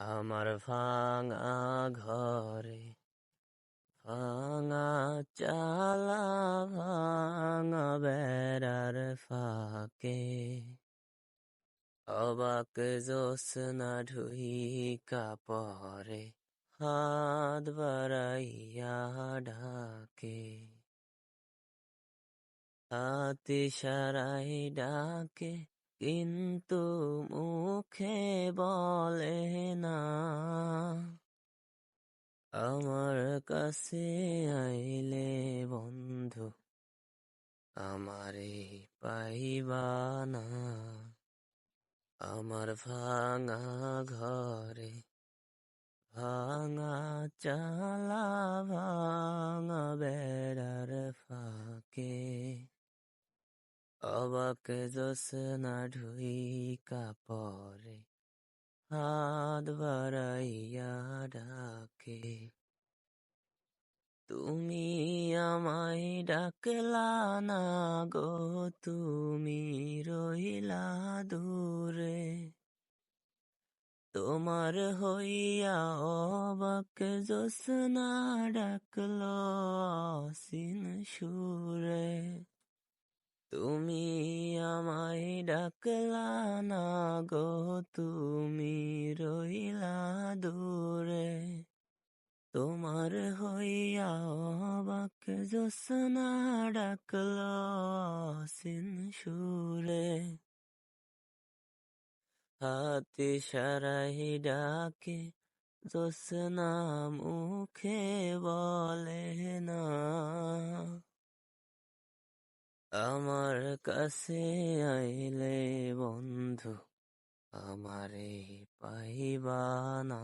আমার ভাঙা ঘরে, ভাঙা চালা, ভাঙা বেড়ার ফাঁকে। অবাক জোসনা ঢুইকা পরে হাত বাড়াইয়া ডাকে। হাতি সারাই ডাকে কিন্তু মুখে বলে না। আমার কাছে আইলে বন্ধু, আমারে পাইবা না। আমার ভাঙা ঘরে ভাঙা চালা অবাক জোসনা ঢুইকা পরে, হাত বাড়াইয়া ডাকে। তুমি আমায় ডাকলা না গো, তুমি রইলা দূরে। তোমার হইয়া অবাক জোসনা ডাকলো অসীন সুরে। তুমি আমায় ডাকলা না গো, তুমি রইলা দূরে। তোমার হইয়া অবাক জোসনা ডাকলো অসীন সুরে। হাতি সারাই ডাকে জোসনা মুখে বলে না। আমার কাছে আইলে বন্ধু, আমারে পাইবা না।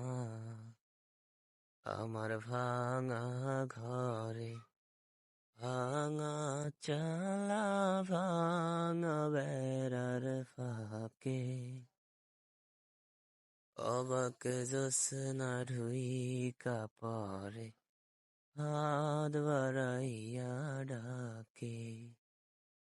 আমার ভাঙা ঘরে ভাঙা চালা, ভাঙা বেড়ার ফাঁকে। অবাক জোসনা হাত বাড়াই